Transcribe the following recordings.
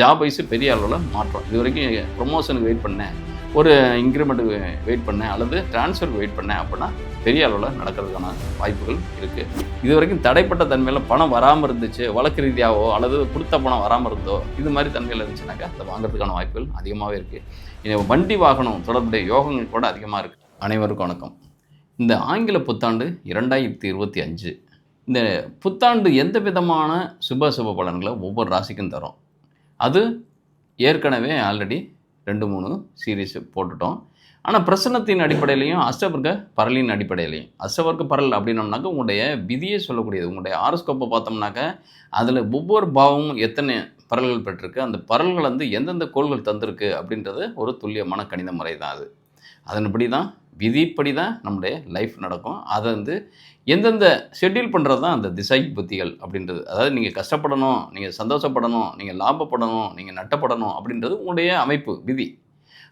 Job wise பெரிய அளவில் மாற்றம். இது வரைக்கும் ப்ரொமோஷனுக்கு வெயிட் பண்ணேன். ஒரு இன்க்ரிமெண்ட்டுக்கு வெயிட் பண்ணேன். அல்லது டிரான்ஸ்ஃபருக்கு வெயிட் பண்ணேன் அப்படின்னா பெரிய அளவில் நடக்கிறதுக்கான வாய்ப்புகள் இருக்குது இது வரைக்கும் தடைப்பட்ட தன்மையில் பணம் வராமல் இருந்துச்சு வழக்கு ரீதியாகவோ அல்லது கொடுத்த பணம் வராமல் இருந்தோ இது மாதிரி தன்மையில் இருந்துச்சுனாக்கா அதை வாங்குறதுக்கான வாய்ப்புகள் அதிகமாகவே இருக்குது இது வண்டி வாகனம் தொடர்புடைய யோகங்கள் கூட அதிகமாக இருக்குது அனைவருக்கும் வணக்கம். இந்த ஆங்கில புத்தாண்டு இரண்டாயிரத்தி இருபத்தி அஞ்சு. இந்த புத்தாண்டு எந்த விதமான சுப சுப பலன்களை ஒவ்வொரு ராசிக்கும் தரும்? அது ஏற்கனவே ஆல்ரெடி ரெண்டு மூணு சீரீஸ் போட்டுட்டோம். ஆனால் பிரசன்னத்தின் அடிப்படையிலையும் அஷ்டவர்க்க பரலின் அடிப்படையிலையும். அஷ்டவர்க்க பரல் அப்படின்னோம்னாக்க உங்களுடைய விதியே சொல்லக்கூடியது. உங்களுடைய ஆரோஸ்கோப்பை பார்த்தோம்னாக்க அதில் ஒவ்வொரு பாவமும் எத்தனை பரல்கள் பெற்றிருக்கு அந்த பரல்கள் வந்து எந்தெந்த கோள்கள் தந்திருக்கு அப்படின்றது ஒரு துல்லியமான கணித முறை தான் அது. அதன்படி தான் விதிப்படி தான் நம்முடைய லைஃப் நடக்கும். அதை வந்து எந்தெந்த ஷெட்யூல் பண்ணுறது தான் அந்த திசை புத்திகள் அப்படின்றது. அதாவது நீங்கள் கஷ்டப்படணும் நீங்கள் சந்தோஷப்படணும் நீங்கள் லாபப்படணும் நீங்கள் நட்டப்படணும் அப்படின்றது உங்களுடைய அமைப்பு விதி.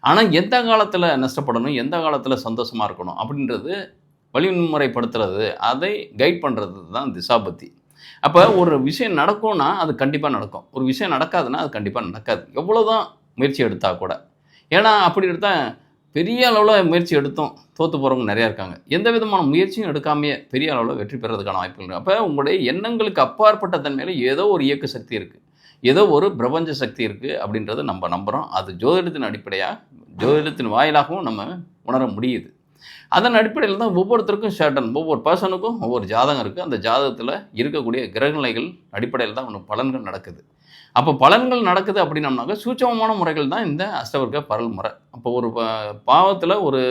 ஆனால் எந்த காலத்தில் நஷ்டப்படணும் எந்த காலத்தில் சந்தோஷமாக இருக்கணும் அப்படின்றது வழிமுறைப்படுத்துறது அதை கைட் பண்ணுறது தான் திசாபத்தி அப்போ ஒரு விஷயம் நடக்கும்னா அது கண்டிப்பாக நடக்கும். ஒரு விஷயம் நடக்காதுன்னா அது கண்டிப்பாக நடக்காது. எவ்வளோ தான் முயற்சி எடுத்தால் கூட. ஏன்னா அப்படி எடுத்தால் பெரிய அளவில் முயற்சி எடுத்தோம். தோற்று போகிறவங்க நிறையா இருக்காங்க. எந்த விதமான முயற்சியும் எடுக்காமையே பெரிய அளவில் வெற்றி பெறதுக்கான வாய்ப்புகள் இருக்குது அப்போ உங்களுடைய எண்ணங்களுக்கு அப்பாற்பட்ட தன்மையில் ஏதோ ஒரு இயக்க சக்தி இருக்குது ஏதோ ஒரு பிரபஞ்ச சக்தி இருக்குது அப்படின்றத நம்ம நம்புகிறோம் அது ஜோதிடத்தின் அடிப்படையாக ஜோதிடத்தின் வாயிலாகவும் நம்ம உணர முடியுது. அதன் அடிப்படையில் தான் ஒவ்வொருத்தருக்கும் ஷேர்டன் ஒவ்வொரு பர்சனுக்கும் ஒவ்வொரு ஜாதகம் இருக்குது அந்த ஜாதகத்தில் இருக்கக்கூடிய கிரகநிலைகள் அடிப்படையில் தான் ஒன்று பலன்கள் நடக்குது. அப்போ பலன்கள் நடக்குது அப்படின்னம்னாக்க சூட்சமமான முறைகள் தான் இந்த அஷ்டவர்க்க பரல் முறை. அப்போ ஒரு பாவத்தில் ஒரு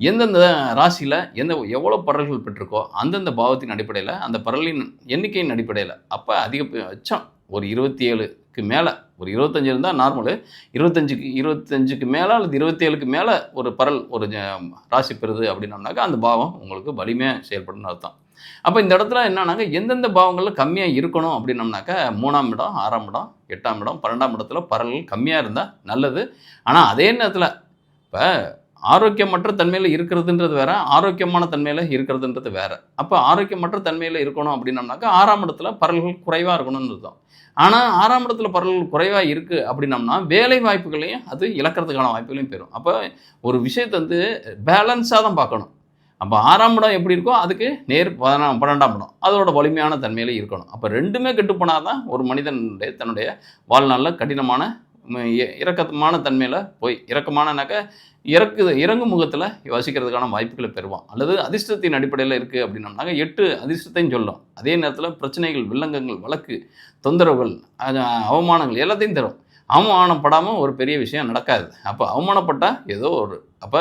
எந்தெந்த ராசியில் எந்த எவ்வளோ பரல்கள் பெற்றிருக்கோ அந்தந்த பாவத்தின் அடிப்படையில் அந்த பரலின் எண்ணிக்கையின் அடிப்படையில் அப்போ அதிகபட்சம் ஒரு இருபத்தி ஏழு இருபத்தஞ்சுக்கு மேலே. ஒரு இருபத்தஞ்சு இருந்தால் நார்மலு இருபத்தஞ்சுக்கு இருபத்தஞ்சுக்கு மேலே அல்லது இருபத்தேழுக்கு மேலே ஒரு பரல் ஒரு ராசி பெறுது அப்படின்னம்னாக்கா அந்த பாவம் உங்களுக்கு வலிமையாக செயல்படுன்னு அர்த்தம். அப்போ இந்த இடத்துல என்னன்னாக்க எந்தெந்த பாவங்களில் கம்மியாக இருக்கணும் அப்படின்னம்னாக்கா மூணாம் இடம் ஆறாம் இடம் எட்டாம் இடம் பன்னெண்டாம் இடத்துல பரல்கள் கம்மியாக இருந்தால் நல்லது. ஆனால் அதே நேரத்தில் இப்போ ஆரோக்கியமற்ற தன்மையில் இருக்கிறதுன்றது வேற ஆரோக்கியமான தன்மையில் இருக்கிறதுன்றது வேற. அப்போ ஆரோக்கியமற்ற தன்மையில் இருக்கணும் அப்படின்னம்னாக்கா ஆறாம் இடத்துல பரல்கள் குறைவாக இருக்கணும்னு அர்த்தம். ஆனால் ஆறாம் இடத்துல பரல்கள் குறைவாக இருக்குது அப்படின்னம்னா வேலை வாய்ப்புகளையும் அது இழக்கிறதுக்கான வாய்ப்புகளையும் பெறும். அப்போ ஒரு விஷயத்தை வந்து பேலன்ஸாக தான் பார்க்கணும். அப்போ ஆறாம் இடம் எப்படி இருக்கோ அதுக்கு நேர் பதினா பன்னெண்டாம் இடம். அதோட வலிமையான தன்மையில் இருக்கணும். அப்போ ரெண்டுமே கெட்டுப்போனால் தான் ஒரு மனிதனுடைய தன்னுடைய வாழ்நாளில் கடினமான இறக்கமான தன்மையில் போய் இறக்கமானனாக்க இறக்கு இறங்கும் முகத்தில் வசிக்கிறதுக்கான வாய்ப்புகளை பெறுவான். அல்லது அதிர்ஷ்டத்தின் அடிப்படையில் இருக்குது அப்படின்னம்னாக்க எட்டு அதிர்ஷ்டத்தையும் சொல்லும். அதே நேரத்தில் பிரச்சனைகள் வில்லங்கங்கள் வழக்கு தொந்தரவுகள் அவமானங்கள் எல்லாத்தையும் தரும். அவமானப்படாமல் ஒரு பெரிய விஷயம் நடக்காது. அப்போ அவமானப்பட்டால் ஏதோ ஒரு அப்போ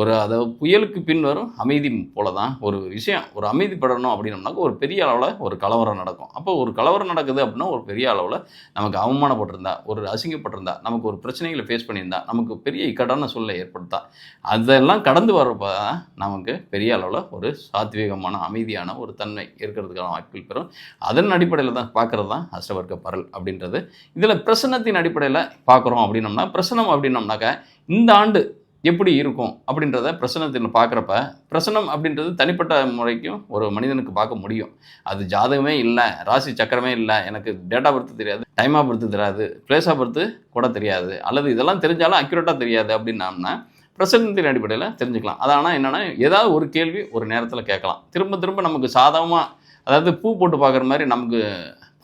ஒரு அதை புயலுக்கு பின் வரும் அமைதி போல தான் ஒரு விஷயம். ஒரு அமைதிப்படணும் அப்படின்னம்னாக்க ஒரு பெரிய அளவில் ஒரு கலவரம் நடக்கும். அப்போ ஒரு கலவரம் நடக்குது அப்படின்னா ஒரு பெரிய அளவில் நமக்கு அவமானப்பட்டிருந்தா ஒரு அசிங்கப்பட்டிருந்தா நமக்கு ஒரு பிரச்சனைகளை ஃபேஸ் பண்ணியிருந்தா நமக்கு பெரிய இக்கட்டான சூழ்நிலை ஏற்படுத்தா. அதெல்லாம் கடந்து வர்றப்போ தான் நமக்கு பெரிய அளவில் ஒரு சாத்வீகமான அமைதியான ஒரு தன்மை இருக்கிறதுக்கான வாய்ப்புகள் பெறும். அதன் அடிப்படையில் தான் பார்க்குறது தான் அஷ்டவர்க்க பரல் அப்படின்றது. இதில் பிரசன்னத்தின் அடிப்படையில் பார்க்குறோம் அப்படின்னம்னா பிரசனம் அப்படின்னம்னாக்க இந்த ஆண்டு எப்படி இருக்கும் அப்படின்றத பிரசனத்தில் பார்க்குறப்ப பிரசனம் அப்படின்றது தனிப்பட்ட முறைக்கும் ஒரு மனிதனுக்கு பார்க்க முடியும். அது ஜாதகமே இல்லை ராசி சக்கரமே இல்லை எனக்கு டேட்டா ஆஃப் பர்த் தெரியாது டைம் ஆஃப் தெரியாது பிளேஸாக பர்த்து கூட தெரியாது அல்லது இதெல்லாம் தெரிஞ்சாலும் அக்யூரேட்டாக தெரியாது அப்படின்னம்னா பிரசனத்தின் அடிப்படையில் தெரிஞ்சுக்கலாம். அது ஆனால் என்னென்னா ஏதாவது ஒரு கேள்வி ஒரு நேரத்தில் கேட்கலாம். திரும்ப திரும்ப நமக்கு சாதகமாக அதாவது பூ போட்டு பார்க்குற மாதிரி நமக்கு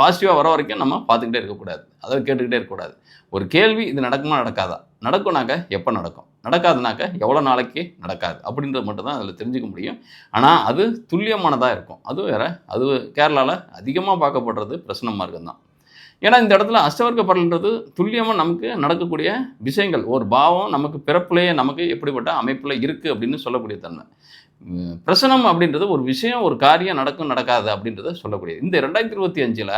பாசிட்டிவாக வர வரைக்கும் நம்ம பார்த்துக்கிட்டே இருக்கக்கூடாது. அதாவது கேட்டுக்கிட்டே இருக்கக்கூடாது. ஒரு கேள்வி இது நடக்குமா நடக்காதா? நடக்கும்னாக்க எப்போ நடக்கும்? நடக்காதுனாக்க எவ்வளோ நாளைக்கு நடக்காது. அப்படின்றது மட்டும் தான் அதில் தெரிஞ்சுக்க முடியும். ஆனால் அது துல்லியமானதாக இருக்கும். அது வேற அது கேரளாவில் அதிகமாக பார்க்கப்படுறது பிரசன்ன மார்க்கம் தான் ஏன்னா இந்த இடத்துல அஷ்டவர்க்க பாடல்ன்றது துல்லியமாக நமக்கு நடக்கக்கூடிய விஷயங்கள். ஒரு பாவம் நமக்கு பிறப்புலேயே நமக்கு எப்படிப்பட்ட அமைப்பில் இருக்குது அப்படின்னு சொல்லக்கூடிய தன்மை. பிரசனம் அப்படின்றது ஒரு விஷயம் ஒரு காரியம் நடக்கும் நடக்காது அப்படின்றத சொல்லக்கூடியது. இந்த ரெண்டாயிரத்தி இருபத்தி அஞ்சில்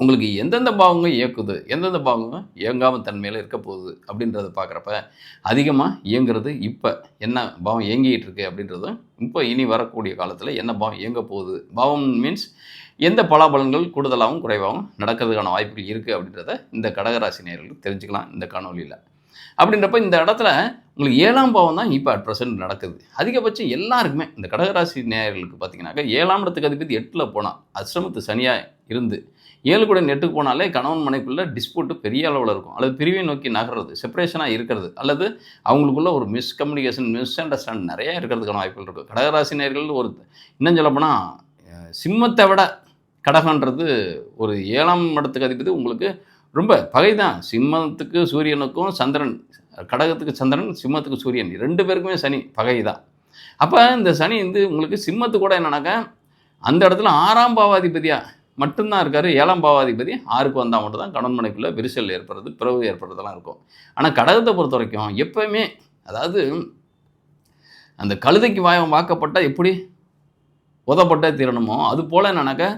உங்களுக்கு எந்தெந்த பாவங்கள் இயக்குது எந்தெந்த பாவங்கள் இயங்காமல் தன்மையில் இருக்க போகுது அப்படின்றத பார்க்குறப்ப அதிகமாக இயங்குறது இப்போ என்ன பாவம் இயங்கிகிட்டு இருக்கு அப்படின்றதும் இப்போ இனி வரக்கூடிய காலத்தில் என்ன பாவம் இயங்க போகுது? பாவம் மீன்ஸ் எந்த பலாபலன்கள் கூடுதலாகவும் குறைவாகவும் நடக்கிறதுக்கான வாய்ப்புகள் இருக்குது அப்படின்றத இந்த கடகராசி நேயர்களுக்கு தெரிஞ்சுக்கலாம் இந்த காணொலியில் அப்படின்றப்ப இந்த இடத்துல உங்களுக்கு ஏழாம் பாவம் தான் இப்போ அட் ப்ரெசென்ட் நடக்குது. அதிகபட்சம் எல்லாருக்குமே இந்த கடகராசி நேயர்களுக்கு பார்த்தீங்கன்னாக்கா ஏழாம் இடத்துக்கு அதிபதி எட்டில் போனால் அஷ்டமத்து சனியாக இருந்து ஏழு கூட எட்டுக்கு போனாலே கணவன் மனைக்குள்ளே டிஸ்பியூட்டு பெரிய அளவில் இருக்கும். அல்லது பிரிவை நோக்கி நகர்றது செப்பரேஷனாக இருக்கிறது. அல்லது அவங்களுக்குள்ள ஒரு மிஸ்கம்யூனிகேஷன் மிஸ் அண்டர்ஸ்டாண்ட் நிறைய இருக்கிறதுக்கான வாய்ப்புகள் இருக்கும் நேர்கள் ஒரு இன்னும் சொல்லப்போனால் சிம்மத்தை விட கடகன்றது ஒரு ஏழாம் இடத்துக்கு அதிபதி உங்களுக்கு ரொம்ப பகை தான். சிம்மத்துக்கு சூரியனுக்கும் சந்திரன் கடகத்துக்கு சந்திரன் சிம்மத்துக்கு சூரியன். ரெண்டு பேருக்குமே சனி பகை தான். அப்போ இந்த சனி வந்து உங்களுக்கு சிம்மத்து கூட என்னன்னாக்கா அந்த இடத்துல ஆறாம் பாவாதிபதியாக மட்டும்தான் இருக்கார். ஏழாம் பாவாதிபதி ஆறுக்கு வந்தால் மட்டும்தான் கணவன் மனைக்குள்ளே விரிசல் ஏற்படுறது பிறகு ஏற்படுறதெல்லாம் இருக்கும். ஆனால் கடகத்தை பொறுத்த வரைக்கும் எப்போவுமே அதாவது அந்த கழுதைக்கு வாயம் வாக்கப்பட்டால் எப்படி உதப்பட்டே தீரணுமோ அது போல் என்னன்னாக்கா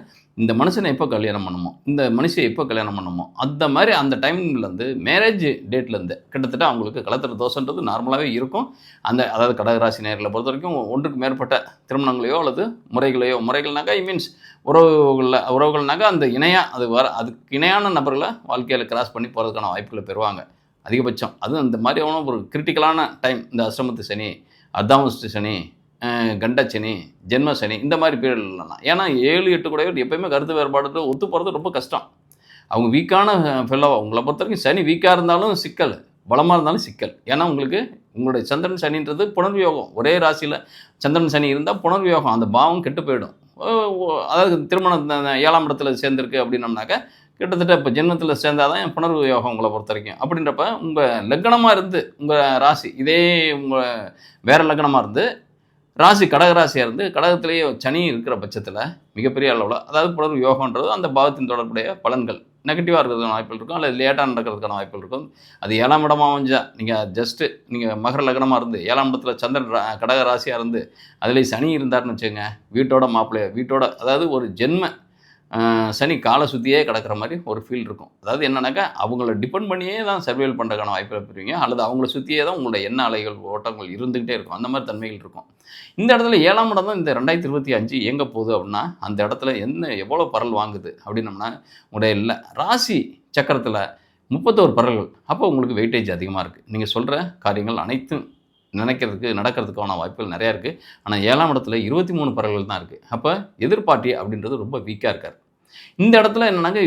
இந்த மனுஷனை எப்போ கல்யாணம் பண்ணுமோ இந்த மனுஷன் எப்போ கல்யாணம் பண்ணுமோ அந்த மாதிரி அந்த டைம்லேருந்து மேரேஜ் டேட்லேருந்து கிட்டத்தட்ட அவங்களுக்கு கலத்திர தோசைன்றது நார்மலாகவே இருக்கும். அந்த அதாவது கடகராசி நேர்களை பொறுத்த வரைக்கும் ஒன்றுக்கு மேற்பட்ட திருமணங்களையோ அல்லது முறைகளையோ முறைகள்னாக்கா ஐ மீன்ஸ் உறவுகளில் உறவுகள்னாக்கா அந்த இணையாக அது வர அதுக்கு இணையான நபர்களை வாழ்க்கையில் கிராஸ் பண்ணி போகிறதுக்கான வாய்ப்புகளை பெறுவாங்க. அதிகபட்சம். அதுவும் இந்த மாதிரியான ஒரு கிரிட்டிக்கலான டைம் இந்த அஷ்டமத்து சனி அர்த்தாமஸ்து சனி கண்டச்சனி ஜென்ம சனி இந்த மாதிரி பீரியட்லாம் ஏன்னா ஏழு எட்டு கூட எப்பயுமே கருத்து வேறுபாடு ஒத்து போகிறது ரொம்ப கஷ்டம். அவங்க வீக்கான ஃபெல்லோவா உங்களை பொறுத்த வரைக்கும் சனி வீக்காக இருந்தாலும் சிக்கல். பலமாக இருந்தாலும் சிக்கல். ஏன்னா உங்களுக்கு உங்களுடைய சந்திரன் சனின்றது புனர்வியோகம். ஒரே ராசியில் சந்திரன் சனி இருந்தால் புனர்வியோகம். அந்த பாவம் கெட்டு போயிடும். ஓ- அதாவது திருமணம் ஏழாம் இடத்துல சேர்ந்துருக்கு அப்படின்னம்னாக்க கிட்டத்தட்ட இப்போ ஜென்மத்தில் சேர்ந்தாதான் தான் புனர்வு யோகம் உங்களை பொறுத்த வரைக்கும். அப்படின்றப்ப உங்கள் லக்னமாக இருந்து உங்கள் ராசி இதே உங்கள் வேறு லக்னமாக இருந்து ராசி கடகராசியாக இருந்து கடகத்திலேயே சனி இருக்கிற பட்சத்தில் மிகப்பெரிய அளவில் அதாவது புலர் யோகன்றது அந்த பாவத்தின் தொடர்புடைய பலன்கள். நெகட்டிவாக இருக்கிறதுக்கான வாய்ப்புகள் இருக்கும். அல்லது லேட்டாக நடக்கிறதுக்கான வாய்ப்புகள் இருக்கும். அது ஏழாம் இடமா அமைஞ்சால் நீங்கள் ஜஸ்ட்டு நீங்கள் மகர லக்னமாக இருந்து ஏழாம் இடத்துல சந்திரன் கடக ராசியாக இருந்து அதில் சனி இருந்தாருன்னு வச்சுக்கோங்க. வீட்டோட மாப்பிள்ளைய வீட்டோட அதாவது ஒரு ஜென்ம சனி காலை சுற்றியே கிடக்கிற மாதிரி ஒரு ஃபீல் இருக்கும். அதாவது என்னன்னாக்கா அவங்கள டிபெண்ட் பண்ணியே தான் சர்வேல் பண்ணுறதுக்கான வாய்ப்புகள் பெறுவீங்க. அல்லது அவங்கள சுற்றியே தான் உங்களோட எண்ண அலைகள் ஓட்டங்கள் இருந்துகிட்டே இருக்கும். அந்த மாதிரி தன்மைகள் இருக்கும். இந்த இடத்துல ஏழாம் இடம் தான் இந்த ரெண்டாயிரத்தி இருபத்தி அஞ்சு எங்கே போகுது அப்படின்னா அந்த இடத்துல என்ன எவ்வளோ பரல் வாங்குது அப்படின்னம்னா உங்களுடைய இல்லை. ராசி சக்கரத்தில் முப்பத்தோரு பரல்கள். அப்போ உங்களுக்கு வெயிட்டேஜ் அதிகமாக இருக்குது நீங்கள் சொல்கிற காரியங்கள் அனைத்தும் நினைக்கிறதுக்கு நடக்கிறதுக்கான வாய்ப்புகள் நிறையா இருக்குது ஆனால் ஏழாம் இடத்துல இருபத்தி மூணு பரல்கள் தான் இருக்குது அப்போ எதிர்பார்ட்டி அப்படின்றது ரொம்ப வீக்காக இருக்கார். இந்த இடத்துல என்னன்னாங்க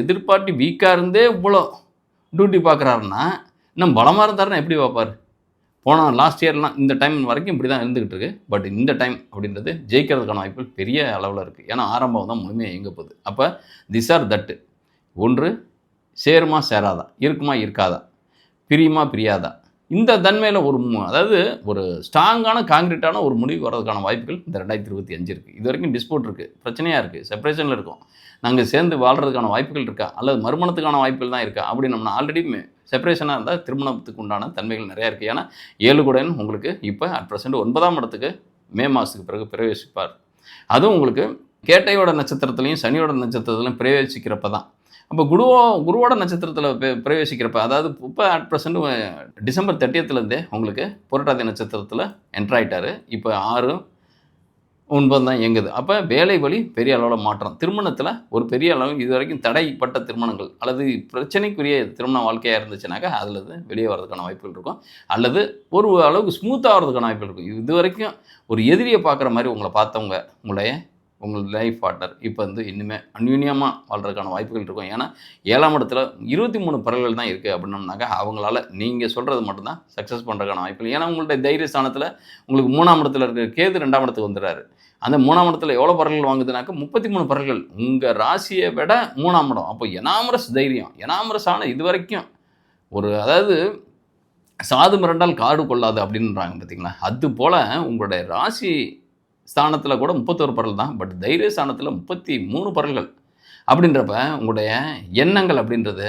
எதிர்பார்ட்டி வீக்காக இருந்தே இவ்வளோ டியூட்டி பார்க்குறாருன்னா இன்னும் பலமாக இருந்தாருன்னா எப்படி பார்ப்பார்? போன லாஸ்ட் இயர்லாம் இந்த டைம் வரைக்கும் இப்படி தான் இருந்துகிட்டு இருக்கு. பட் இந்த டைம் அப்படின்றது ஜெயிக்கிறதுக்கான வாய்ப்புகள் பெரிய அளவில் இருக்குது ஏன்னா ஆரம்பம் தான் முழுமையாக இயங்க போகுது. அப்போ திஸ் ஆர் தட்டு ஒன்று சேருமா சேராதா? இருக்குமா இருக்காதா? பிரியுமா பிரியாதா? இந்த தன்மையில் ஒரு மு- அதாவது ஒரு ஸ்ட்ராங்கான காங்கிரீட்டான ஒரு முடிவு வர்றதுக்கான வாய்ப்புகள் இந்த ரெண்டாயிரத்தி இருபத்தி அஞ்சு இருக்குது இது வரைக்கும் டிஸ்பியூட் இருக்குது பிரச்சனையாக இருக்குது செப்பரேஷனில் இருக்கும். நாங்கள் சேர்ந்து வாழ்கிறதுக்கான வாய்ப்புகள் இருக்கா? அல்லது மறுமணத்துக்கான வாய்ப்புகள் தான் இருக்கா? அப்படி நம்ம ஆல்ரெடி செப்பரேஷனாக இருந்தால் திருமணத்துக்கு உண்டான தன்மைகள் நிறையா இருக்குது ஏன்னா ஏழு கூடன் உங்களுக்கு இப்போ அட் ப்ரெசென்ட் ஒன்பதாம் இடத்துக்கு மே மாதத்துக்கு பிறகு பிரவேசிப்பார். அதுவும் உங்களுக்கு கேட்டையோட நட்சத்திரத்துலையும் சனியோட நட்சத்திரத்துலையும் பிரவேசிக்கிறப்ப தான் அப்போ குருவோ குருவோட நட்சத்திரத்தில் பிரவேசிக்கிறப்ப அதாவது இப்போ அட் ப்ரெசென்ட் டிசம்பர் தேர்ட்டியத்துலேருந்தே உங்களுக்கு புரட்டாதி நட்சத்திரத்தில் என்ட்ரு ஆயிட்டாரு. இப்போ ஆறு ஒன்பது தான் இயங்குது. அப்போ வேலை வழி பெரிய அளவில் மாற்றம். திருமணத்தில் ஒரு பெரிய அளவு இது வரைக்கும் தடைப்பட்ட திருமணங்கள். அல்லது பிரச்சனைக்குரிய திருமண வாழ்க்கையாக இருந்துச்சுனாக்கா அதில் வெளியே வர்றதுக்கான வாய்ப்புகள் இருக்கும். அல்லது ஒரு அளவுக்கு ஸ்மூத்தாக வர்றதுக்கான வாய்ப்புகள் இருக்கும். இது வரைக்கும் ஒரு எதிரியை பார்க்குற மாதிரி உங்களை பார்த்தவங்க உங்களுடைய உங்கள் லைஃப் பார்ட்னர் இப்போ வந்து இன்னுமே அன்யூன்யமாக வாழ்றதுக்கான வாய்ப்புகள் இருக்கும். ஏன்னா ஏழாம் இடத்துல இருபத்தி மூணு பறவைகள் தான் இருக்குது அப்படின்னம்னாக்கா அவங்களால நீங்கள் சொல்கிறது மட்டும்தான் சக்ஸஸ் பண்ணுறதுக்கான வாய்ப்புகள். ஏன்னா உங்களுடைய தைரிய ஸ்தானத்தில் உங்களுக்கு மூணாம் இடத்துல இருக்கிற கேது ரெண்டாம் இடத்துக்கு வந்துடுறாரு. அந்த மூணாம் இடத்துல எவ்வளோ பறவைகள் வாங்குதுனாக்க முப்பத்தி மூணு பறவைகள். உங்கள் ராசியை விட மூணாம் இடம். அப்போ எனாமரஸ் தைரியம். எனாமரஸ் ஆனால் இது வரைக்கும் ஒரு அதாவது சாது மிரண்டால் காடு கொள்ளாது அப்படின்றாங்க பார்த்தீங்களா அது போல் உங்களுடைய ராசி ஸ்தானத்தில் கூட முப்பத்தோரு பரல் தான் பட் தைரிய ஸ்தானத்தில் முப்பத்தி மூணு பரல்கள் அப்படின்றப்ப உங்களுடைய எண்ணங்கள் அப்படின்றது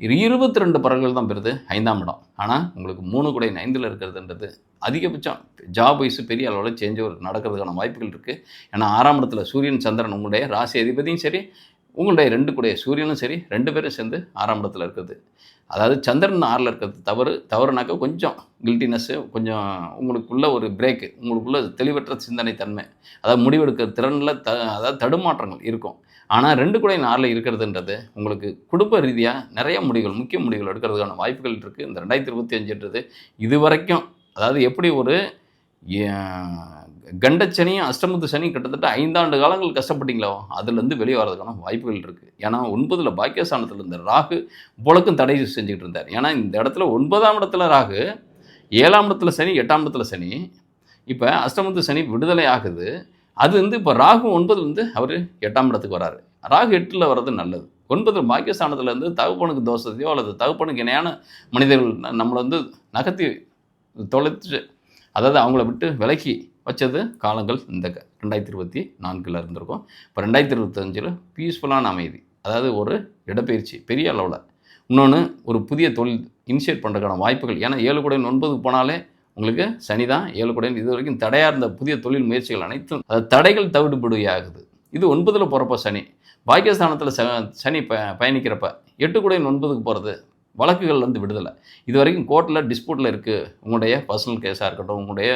இருபத்தி ரெண்டு பரல்கள் தான் பெறுது ஐந்தாம் இடம். ஆனால் உங்களுக்கு மூணு கூட ஐந்தில் இருக்கிறதுன்றது அதிகபட்சம். ஜாப் வைஸ் பெரிய அளவில் சேஞ்ச் நடக்கிறதுக்கான வாய்ப்புகள் இருக்குது ஏன்னா ஆறாம் இடத்துல சூரியன் சந்திரன் உங்களுடைய ராசி அதிபதியும் சரி உங்களுடைய ரெண்டு கூடிய சூரியனும் சரி ரெண்டு பேரும் சேர்ந்து ஆறாம் இடத்துல இருக்குது அதாவது சந்திரன் ஆறில் இருக்கிறது. தவறு தவறுனாக்கா கொஞ்சம் கில்ட்டினஸ்ஸு கொஞ்சம் உங்களுக்குள்ள ஒரு பிரேக்கு உங்களுக்குள்ள தெளிவற்ற சிந்தனை தன்மை. அதாவது முடிவெடுக்கிற திறனில் த அதாவது தடுமாற்றங்கள் இருக்கும். ஆனால் ரெண்டு கூட ஆறில் இருக்கிறதுன்றது உங்களுக்கு குடும்ப ரீதியாக நிறைய முடிவுகள் முக்கிய முடிவுகள் எடுக்கிறதுக்கான வாய்ப்புகள் இருக்குது இந்த ரெண்டாயிரத்தி இருபத்தி அஞ்சுன்றது இது வரைக்கும் அதாவது எப்படி ஒரு கண்டச்சனியும் அஷ்டமத்து சனி கிட்டத்தட்ட ஐந்தாண்டு காலங்கள் கஷ்டப்பட்டீங்களோ அதுலேருந்து வெளியே வரதுக்கான வாய்ப்புகள் இருக்குது ஏன்னா ஒன்பதில் பாக்கியஸ்தானத்தில் இருந்த ராகு புழக்கும் தடை செஞ்சுக்கிட்டு இருந்தார். ஏன்னா இந்த இடத்துல ஒன்பதாம் இடத்துல ராகு ஏழாம் இடத்துல சனி எட்டாம் இடத்துல சனி. இப்போ அஷ்டமத்து சனி விடுதலை ஆகுது. அது வந்து இப்போ ராகு ஒன்பதுலேருந்து அவர் எட்டாம் இடத்துக்கு வராரு. ராகு எட்டில் வர்றது நல்லது. ஒன்பதில் பாக்கியஸ்தானத்துலேருந்து தகப்பனுக்கு தோஷத்தையோ அல்லது தகப்பனுக்கு இணையான மனிதர்கள் நம்மளை வந்து நகர்த்தி தொலைத்து அதாவது அவங்கள விட்டு விலக்கி வச்சது காலங்கள் இந்த க- ரெண்டாயிரத்தி இருபத்தி நான்கில் இருந்திருக்கும். இப்போ ரெண்டாயிரத்தி இருபத்தஞ்சில் பீஸ்ஃபுல்லான அமைதி அதாவது ஒரு இடப்பெயர்ச்சி பெரிய அளவில். இன்னொன்று ஒரு புதிய தொழில் இனிஷியேட் பண்ணுறதுக்கான வாய்ப்புகள். ஏன்னா ஏழு குடையின் ஒன்பதுக்கு போனாலே உங்களுக்கு சனி தான் ஏழு குடையின் இது வரைக்கும் தடையாக இருந்த புதிய தொழில் முயற்சிகள் அனைத்தும் அதாவது தடைகள் தவிடுபடியாகுது. இது ஒன்பதில் போகிறப்ப சனி. பாக்கியஸ்தானத்தில் ச சனி ப பயணிக்கிறப்ப எட்டு குடையின் ஒன்பதுக்கு போகிறது வழக்குகள்லேருந்து விடுதலை. இது வரைக்கும் கோர்ட்டில் டிஸ்பியூட்டில் இருக்குது உங்களுடைய பர்சனல் கேஸாக இருக்கட்டும் உங்களுடைய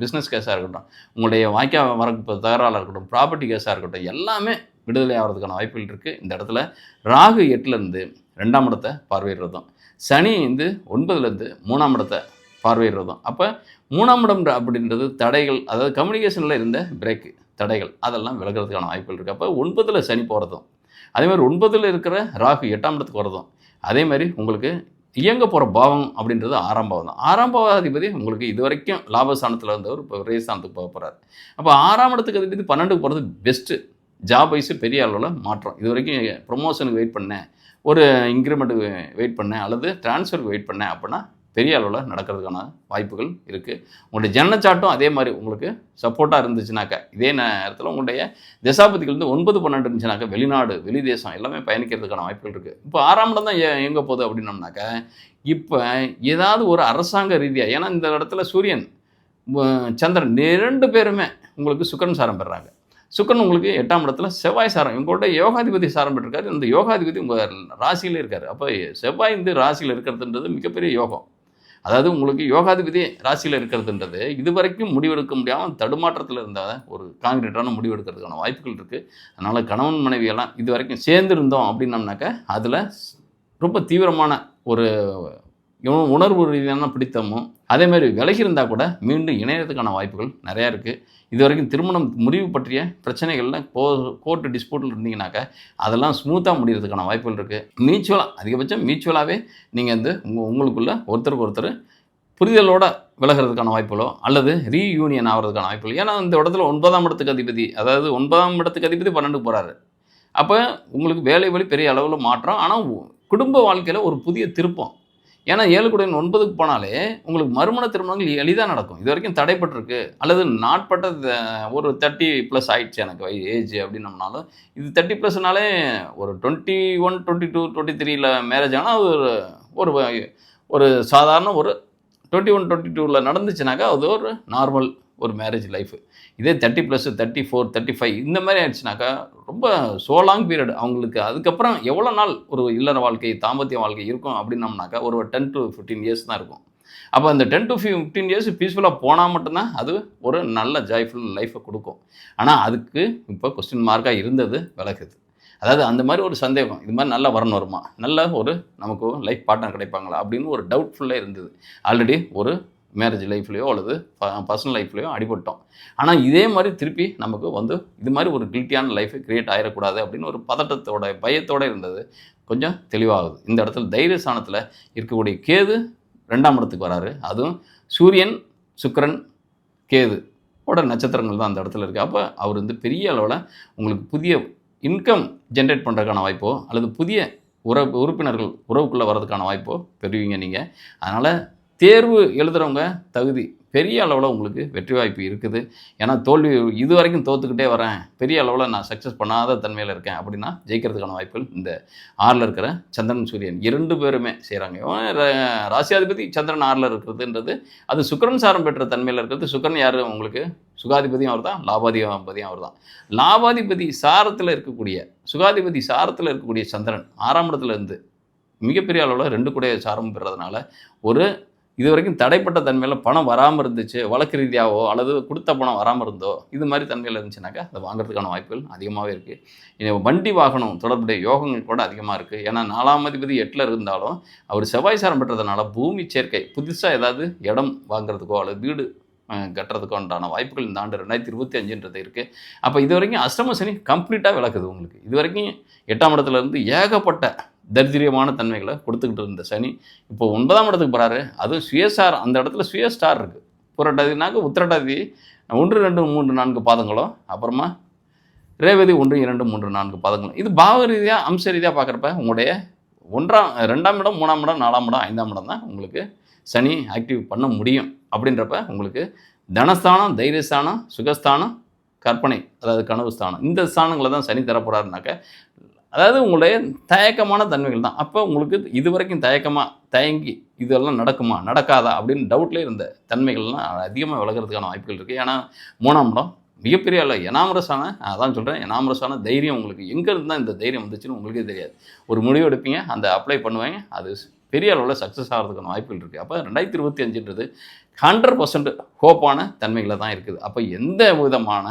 பிஸ்னஸ் கேஸாக இருக்கட்டும் உங்களுடைய வாய்க்கா வரப்பு தகராறாக இருக்கட்டும் ப்ராப்பர்ட்டி கேஸாக இருக்கட்டும் எல்லாமே விடுதலை ஆகிறதுக்கான வாய்ப்புகள் இருக்குது இந்த இடத்துல ராகு எட்டுலேருந்து ரெண்டாம் இடத்தை பார்வையிடுறதும் சனி வந்து ஒன்பதுலேருந்து மூணாம் இடத்தை பார்வையிடுறதும். அப்போ மூணாம் இடம் அப்படின்றது தடைகள் அதாவது கம்யூனிகேஷனில் இருந்த பிரேக்கு தடைகள் அதெல்லாம் விலகிறதுக்கான வாய்ப்புகள் இருக்குது அப்போ ஒன்பதில் சனி போகிறதும் அதே மாதிரி ஒன்பதில் இருக்கிற ராகு எட்டாம் இடத்துக்கு வரதும் அதே மாதிரி உங்களுக்கு இயங்க போகிற பாவம் அப்படின்றது ஆறாம் பாவம் தான். ஆறாம் பாவாதிபதி உங்களுக்கு இது வரைக்கும் லாபஸ்தானத்தில் இருந்தவர் இப்போ ரேஸ்தானத்துக்கு போக போகிறார் அப்போ ஆறாம் இடத்துக்கு அதிபதி பன்னெண்டுக்கு போகிறது பெஸ்ட்டு ஜாப் வைஸு பெரிய அளவில் மாற்றம். இது வரைக்கும் ப்ரொமோஷனுக்கு வெயிட் பண்ணேன். ஒரு இன்க்ரிமெண்ட்டுக்கு வெயிட் பண்ணேன். அல்லது ட்ரான்ஸ்ஃபருக்கு வெயிட் பண்ணேன் அப்படின்னா பெரிய அளவில் நடக்கிறதுக்கான வாய்ப்புகள் இருக்குது உங்களுடைய ஜன்னச்சாட்டும் அதே மாதிரி உங்களுக்கு சப்போர்ட்டாக இருந்துச்சுனாக்கா இதே நேரத்தில் உங்களுடைய தசாபதிகள் வந்து ஒன்பது பன்னெண்டு இருந்துச்சுனாக்கா வெளிநாடு வெளி தேசம் எல்லாமே பயணிக்கிறதுக்கான வாய்ப்புகள் இருக்குது இப்போ ஆறாம் இடம் தான் எங்கே போகுது அப்படின்னம்னாக்கா இப்போ ஏதாவது ஒரு அரசாங்க ரீதியாக ஏன்னா இந்த இடத்துல சூரியன் சந்திரன் இரண்டு பேருமே உங்களுக்கு சுக்கரன் சாரம் பெறாங்க. சுக்கரன் உங்களுக்கு எட்டாம் இடத்துல செவ்வாய் சாரம் உங்களுடைய யோகாதிபதி சாரம் பெற்றிருக்காரு. இந்த யோகாதிபதி உங்கள் ராசியிலே இருக்காரு. அப்போ செவ்வாய் இந்த ராசியில் இருக்கிறதுன்றது மிகப்பெரிய யோகம். அதாவது உங்களுக்கு யோகாதிபதி ராசியில் இருக்கிறதுன்றது இதுவரைக்கும் முடிவெடுக்க முடியாமல் தடுமாற்றத்தில் இருந்தால் ஒரு காங்கிரீட்டான முடிவெடுக்கிறதுக்கான வாய்ப்புகள் இருக்குது அதனால் கணவன் மனைவியெல்லாம் இது வரைக்கும் சேர்ந்துருந்தோம் அப்படின்னம்னாக்க அதில் ரொம்ப தீவிரமான ஒரு உணர்வு ரீதியான பிடித்தமும் அதே மாதிரி விலகி இருந்தால் கூட மீண்டும் இணையறதுக்கான வாய்ப்புகள் நிறையா இருக்குது இது வரைக்கும் திருமணம் முறிவு பற்றிய பிரச்சனைகள்லாம் கோ கோர்ட்டு டிஸ்பியூட்டில் இருந்தீங்கன்னாக்கா அதெல்லாம் ஸ்மூத்தாக முடிகிறதுக்கான வாய்ப்புகள் இருக்குது மியூச்சுவலாக அதிகபட்சம் மியூச்சுவலாகவே நீங்கள் வந்து உங்கள் உங்களுக்குள்ளே ஒருத்தருக்கு ஒருத்தர் புரிதலோட விலகிறதுக்கான வாய்ப்புகளோ அல்லது ரீயூனியன் ஆகிறதுக்கான வாய்ப்புகள் ஏன்னா இந்த இடத்துல ஒன்பதாம் இடத்துக்கு அதிபதி அதாவது ஒன்பதாம் இடத்துக்கு அதிபதி பன்னெண்டு போகிறாரு அப்போ உங்களுக்கு வேலை வழி பெரிய அளவில் மாற்றம் ஆனால் குடும்ப வாழ்க்கையில் ஒரு புதிய திருப்பம். ஏன்னா ஏழு குடையின் ஒன்பதுக்கு போனாலே உங்களுக்கு மறுமண திருமணங்கள் எளிதாக நடக்கும். இது வரைக்கும் தடைப்பட்டிருக்கு. அல்லது நாட்பட்ட ஒரு தேர்ட்டி ப்ளஸ் ஆயிடுச்சு எனக்கு வய ஏஜ் அப்படின்னம்னாலும் இது தேர்ட்டி ப்ளஸ்னாலே ஒரு twenty one twenty two twenty த்ரீல மேரேஜ் ஆனால் அது ஒரு ஒரு வ- ஒரு சாதாரண ஒரு டுவெண்ட்டி ஒன் டுவெண்ட்டி டூவில் நடந்துச்சுனாக்கா அது ஒரு நார்மல் ஒரு மேரேஜ் லைஃப் இதே thirty plus thirty four thirty five இந்த மாதிரி ஆயிடுச்சுனாக்கா ரொம்ப சோ லாங் பீரியட் அவங்களுக்கு அதுக்கப்புறம் எவ்வளோ நாள் ஒரு இல்லற வாழ்க்கை தாம்பத்திய வாழ்க்கை இருக்கும் அப்படின்னம்னாக்கா ஒரு டென் டு ஃபிஃப்டீன் இயர்ஸ் தான் இருக்கும். அப்போ அந்த டென் டு ஃபிஃப்டீன் இயர்ஸ் பீஸ்ஃபுல்லாக போனால் மட்டும்தான் அது ஒரு நல்ல ஜாய்ஃபுல் லைஃப்பை கொடுக்கும். ஆனால் அதுக்கு இப்போ கொஸ்டின் மார்க்காக இருந்தது விலகுது. அதாவது அந்த மாதிரி ஒரு சந்தேகம் இது மாதிரி நல்ல வரணும் வருமா? நல்ல ஒரு நமக்கு லைஃப் பார்ட்னர் கிடைப்பாங்களா? அப்படின்னு ஒரு டவுட்ஃபுல்லாக இருந்தது. ஆல்ரெடி ஒரு மேரேஜ் லைஃப்லையோ அல்லது பர்சனல் லைஃப்லையோ அடிபட்டோம் ஆனால் இதே மாதிரி திருப்பி நமக்கு வந்து இது மாதிரி ஒரு கில்ட்டியான லைஃப் கிரியேட் ஆகிடக்கூடாது அப்படின்னு ஒரு பதட்டத்தோட பயத்தோடு இருந்தது. கொஞ்சம் தெளிவாகுது. இந்த இடத்துல தைரிய ஸ்தானத்தில் இருக்கக்கூடிய கேது ரெண்டாம் இடத்துக்கு வராரு. அதுவும் சூரியன் சுக்கரன் கேது ஓட நட்சத்திரங்கள் தான் அந்த இடத்துல இருக்குது அப்போ அவர் வந்து பெரிய அளவில் உங்களுக்கு புதிய இன்கம் ஜென்ரேட் பண்ணுறதுக்கான வாய்ப்போ அல்லது புதிய உறவு உறுப்பினர்கள் உறவுக்குள்ளே வர்றதுக்கான வாய்ப்போ பெறுவீங்க நீங்கள் அதனால் தேர்வு எழுதுகிறவங்க தகுதி பெரிய அளவில் உங்களுக்கு வெற்றி வாய்ப்பு இருக்குது. ஏன்னா தோல்வி இது வரைக்கும் தோத்துக்கிட்டே வரேன். பெரிய அளவில் நான் சக்ஸஸ் பண்ணாத தன்மையில் இருக்கேன் அப்படின்னா ஜெயிக்கிறதுக்கான வாய்ப்புகள் இந்த ஆறில் இருக்கிற சந்திரன் சூரியன் இரண்டு பேருமே செய்கிறாங்க ராசியாதிபதி சந்திரன் ஆறில் இருக்கிறதுன்றது அது சுக்கிரன் சாரம் பெற்ற தன்மையில் இருக்கிறது. சுக்கரன் யார்? உங்களுக்கு சுகாதிபதியும் அவர் தான் லாபாதிபதியும் அவர் தான் லாபாதிபதி சாரத்தில் இருக்கக்கூடிய சுகாதிபதி சாரத்தில் இருக்கக்கூடிய சந்திரன் ஆறாம் இடத்துல இருந்து மிகப்பெரிய அளவில் ரெண்டு கூட சாரம் பெறதுனால ஒரு இது வரைக்கும் தடைப்பட்ட தன்மையில் பணம் வராமல் இருந்துச்சு வழக்கு ரீதியாவோ அல்லது கொடுத்த பணம் வராமல் இருந்தோ இது மாதிரி தன்மையில் இருந்துச்சுனாக்கா அதை வாங்குறதுக்கான வாய்ப்புகள் அதிகமாகவே இருக்குது வண்டி வாகனம் தொடர்புடைய யோகங்கள் கூட அதிகமாக இருக்குது ஏன்னா நாலாம் அதிபதி எட்டில் இருந்தாலும் அவர் செவ்வாய் சாரம் பெற்றதுனால பூமி சேர்க்கை புதுசாக ஏதாவது இடம் வாங்குறதுக்கோ அல்லது வீடு அஹ், கட்டுறதுக்கு உண்டான வாய்ப்புகள் இந்த ஆண்டு ரெண்டாயிரத்தி இருபத்தி அஞ்சுன்றது இருக்குது அப்போ இது வரைக்கும் அஷ்டம சனி கம்ப்ளீட்டாக விளக்குது உங்களுக்கு. இது வரைக்கும் எட்டாம் இடத்துலேருந்து ஏகப்பட்ட தரித்திரியமான தன்மைகளை கொடுத்துக்கிட்டு இருந்த சனி இப்போ ஒன்பதாம் இடத்துக்கு போகிறாரு அதுவும் சுயஸ்டார் அந்த இடத்துல சுயஸ்டார் இருக்குது புரட்டாதினாக்க உத்திரட்டாதி ஒன்று ரெண்டு மூன்று நான்கு பாதங்களும் அப்புறமா ரேவதி ஒன்று இரண்டு மூன்று நான்கு பாதங்களும் இது பாவ ரீதியாக அம்ச ரீதியாக பார்க்குறப்ப உங்களுடைய ஒன்றாம் ரெண்டாம் இடம் மூணாம் இடம் நாலாம் இடம் ஐந்தாம் இடம் தான் உங்களுக்கு சனி ஆக்டிவ் பண்ண முடியும். அப்படின்றப்ப உங்களுக்கு தனஸ்தானம் தைரியஸ்தானம் சுகஸ்தானம் கற்பனை அதாவது கனவு ஸ்தானம் இந்த ஸ்தானங்களை தான் சனி தரப்போகிறாருனாக்க அதாவது உங்களுடைய தயக்கமான தன்மைகள் தான். அப்போ உங்களுக்கு இது வரைக்கும் தயக்கமாக தயங்கி இதெல்லாம் நடக்குமா நடக்காதா அப்படின்னு டவுட்லேயே இருந்த தன்மைகள்லாம் அதிகமாக விலகிறதுக்கான வாய்ப்புகள் இருக்குது ஏன்னா மூணாம் இடம் மிகப்பெரிய அளவு எனாமரஸான அதான் சொல்கிறேன் எனாமரஸான தைரியம் உங்களுக்கு எங்கேருந்து தான் இந்த தைரியம் வந்துச்சுன்னு உங்களுக்கே தெரியாது. ஒரு முடிவு எடுப்பீங்க அந்த அப்ளை பண்ணுவாங்க அது பெரிய அளவில் சக்ஸஸ் ஆகிறதுக்கான வாய்ப்புகள் இருக்குது அப்போ ரெண்டாயிரத்தி இருபத்தி அஞ்சுன்றது ஹண்ட்ரட் பர்சன்ட் ஹோப்பான தன்மைகளில் தான் இருக்குது. அப்போ எந்த விதமான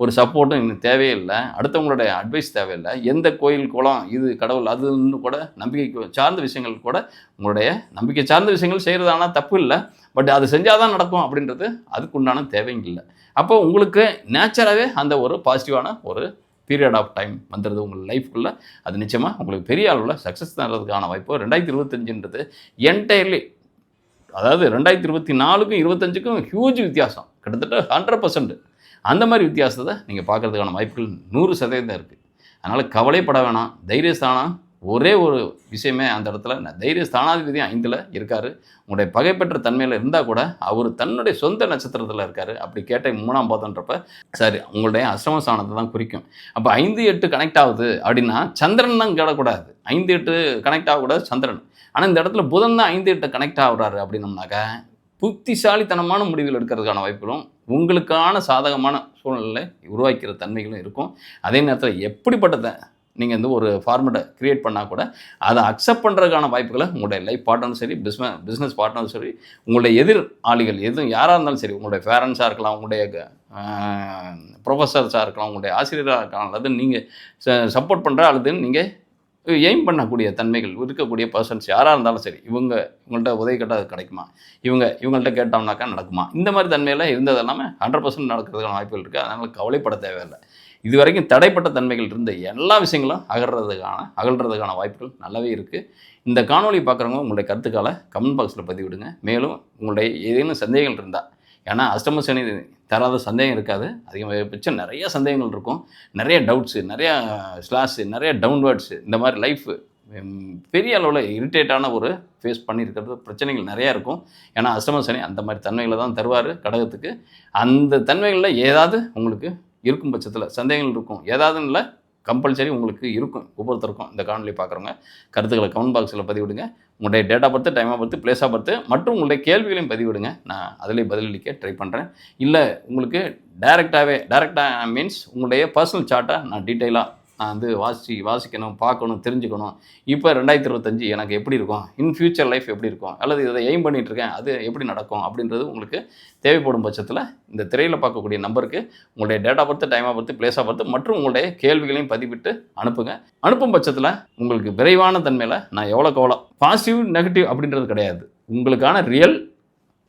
ஒரு சப்போர்ட்டும் இன்னும் தேவையில்லை அடுத்தவங்களுடைய அட்வைஸ் தேவையில்லை எந்த கோயில் குளம் இது கடவுள் அதுன்னு கூட நம்பிக்கை சார்ந்த விஷயங்கள் கூட உங்களுடைய நம்பிக்கை சார்ந்த விஷயங்கள் செய்கிறதானா தப்பு இல்லை. பட் அது செஞ்சால் தான் நடக்கும் அப்படின்றது அதுக்குண்டான தேவையும் இல்லை. அப்போ உங்களுக்கு நேச்சராகவே அந்த ஒரு பாசிட்டிவான ஒரு பீரியட் ஆஃப் டைம் வந்துடுது உங்கள் லைஃப்குள்ளே அது நிச்சயமாக உங்களுக்கு பெரிய அளவில் சக்ஸஸ் தர்றதுக்கான வாய்ப்பு. ரெண்டாயிரத்தி இருபத்தஞ்சுன்றது என்டையர்லி அதாவது ரெண்டாயிரத்தி இருபத்தி நாலுக்கும் இருபத்தஞ்சுக்கும் ஹியூஜ் வித்தியாசம். கிட்டத்தட்ட ஹண்ட்ரட் பர்சன்ட் அந்த மாதிரி வித்தியாசத்தை நீங்கள் பார்க்கறதுக்கான வாய்ப்புகள் நூறு சதவீதம் இருக்குது அதனால் கவலைப்பட வேணாம். தைரியஸ்தானம் ஒரே ஒரு விஷயமே அந்த இடத்துல தைரிய ஸ்தானாதிபதி ஐந்தில் இருக்கார். உங்களுடைய பகைப்பற்ற தன்மையில் இருந்தால் கூட அவர் தன்னுடைய சொந்த நட்சத்திரத்தில் இருக்கார். அப்படி கேட்ட மூணாம் பாதன்றப்ப சரி உங்களுடைய அஷ்டம ஸ்தானத்தை தான் குறிக்கும். அப்போ ஐந்து எட்டு கனெக்ட் ஆகுது அப்படின்னா சந்திரன் தான் கிடக்கூடாது. ஐந்து எட்டு கனெக்ட் ஆகக்கூடாது சந்திரன். ஆனால் இந்த இடத்துல புதன் தான் ஐந்து எட்டு கனெக்ட் ஆகுறாரு அப்படின்னம்னாக்கா புத்திசாலித்தனமான முடிவுகள் எடுக்கிறதுக்கான வாய்ப்புகளும் உங்களுக்கான சாதகமான சூழ்நிலை உருவாக்கிற தன்மைகளும் இருக்கும். அதே நேரத்தில் எப்படிப்பட்ட நீங்கள் வந்து ஒரு ஃபார்மேட்டை கிரியேட் பண்ணால் கூட அதை அக்செப்ட் பண்ணுறதுக்கான வாய்ப்புகளை உங்களுடைய லைஃப் பார்ட்னரும் சரி பிஸ்னஸ் பிஸ்னஸ் பார்ட்னரும் சரி உங்களுடைய எதிர் ஆளிகள் எதுவும் யாராக இருந்தாலும் சரி உங்களுடைய பேரண்ட்ஸாக இருக்கலாம் உங்களுடைய ப்ரொஃபஸர்ஸாக இருக்கலாம் உங்களுடைய ஆசிரியராக இருக்கலாம் அல்லது நீங்கள் சப்போர்ட் பண்ணுற அல்லது நீங்கள் எய்ம் பண்ணக்கூடிய தன்மைகள் இருக்கக்கூடிய பர்சன்ஸ் யாராக இருந்தாலும் சரி இவங்க இவங்கள்ட்ட உதவி கேட்டால் அது கிடைக்குமா? இவங்க இவங்கள்ட்ட கேட்டோம்னாக்கா நடக்குமா? இந்த மாதிரி தன்மையெல்லாம் இருந்தது எல்லாமே ஹண்ட்ரட் பர்சன்ட் நடக்கிறதுக்கான வாய்ப்புகள் இருக்குது அதனால் கவலைப்பட தேவையில்லை. இது வரைக்கும் தடைப்பட்ட தன்மைகள் இருந்த எல்லா விஷயங்களும் அகழ்றதுக்கான அகழ்றதுக்கான வாய்ப்புகள் நல்லாவே இருக்குது இந்த காணொளி பார்க்குறவங்க உங்களுடைய கருத்துக்களை கமெண்ட் பாக்ஸில் பதிவிடுங்க. மேலும் உங்களுடைய ஏதேனும் சந்தேகங்கள் இருந்தால் ஏன்னா அஷ்டம சனி தராத சந்தேகம் இருக்காது. அதிகமாக அதிகபட்சம் நிறைய சந்தேகங்கள் இருக்கும். நிறைய டவுட்ஸு நிறையா ஸ்லாஸு நிறைய டவுன்வேர்ட்ஸு இந்த மாதிரி லைஃப் பெரிய அளவில் இரிட்டேட்டான ஒரு ஃபேஸ் பண்ணியிருக்கிறது பிரச்சனைகள் நிறையா இருக்கும். ஏன்னா அஷ்டம சனி அந்த மாதிரி தன்மைகளை தான் தருவார் கடகத்துக்கு. அந்த தன்மைகளில் ஏதாவது உங்களுக்கு இருக்கும் பட்சத்தில் சந்தேகங்கள் இருக்கும். ஏதாவதுன்னு இல்லை கம்பல்சரி உங்களுக்கு இருக்கும். ஒவ்வொருத்தருக்கும் இந்த காணொலி பார்க்குறவங்க கருத்துக்களை கமெண்ட் பாக்ஸில் பதிவிடுங்க. உங்களுடைய date of birth time of birth place of மற்றும் உங்களுடைய கேள்விகளையும் பதிவிடுங்க. நான் அதிலே பதிலளிக்க ட்ரை பண்ணுறேன் இல்லை உங்களுக்கு டைரெக்டாகவே டைரெக்டாக மீன்ஸ் உங்களுடைய பர்சனல் சார்ட்டை நான் டீட்டெயிலாக வந்து வாசி வாசிக்கணும் பார்க்கணும் தெரிஞ்சுக்கணும். இப்போ ரெண்டாயிரத்தி இருபத்தஞ்சி எனக்கு எப்படி இருக்கும்? இன் ஃபியூச்சர் லைஃப் எப்படி இருக்கும்? அல்லது இதை எய்ம் பண்ணிட்டு இருக்கேன் அது எப்படி நடக்கும்? அப்படின்றது உங்களுக்கு தேவைப்படும் பட்சத்தில் இந்த திரையில் பார்க்கக்கூடிய நம்பருக்கு உங்களுடைய date of birth time of birth place of birth மற்றும் உங்களுடைய கேள்விகளையும் பதிவிட்டு அனுப்புங்க. அனுப்பும் பட்சத்தில் உங்களுக்கு விரைவான தன்மையில் நான் எவ்வளோக்கு எவ்வளோ பாசிட்டிவ் நெகட்டிவ் அப்படின்றது கிடையாது. உங்களுக்கான ரியல்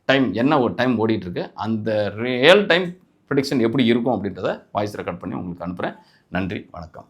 டைம் என்ன ஒரு டைம் ஓடிட்டுருக்கு அந்த ரியல் டைம் ப்ரிடிக்ஷன் எப்படி இருக்கும் அப்படின்றத வாய்ஸ் ரெக்கார்ட் பண்ணி உங்களுக்கு அனுப்புகிறேன் நன்றி வணக்கம்.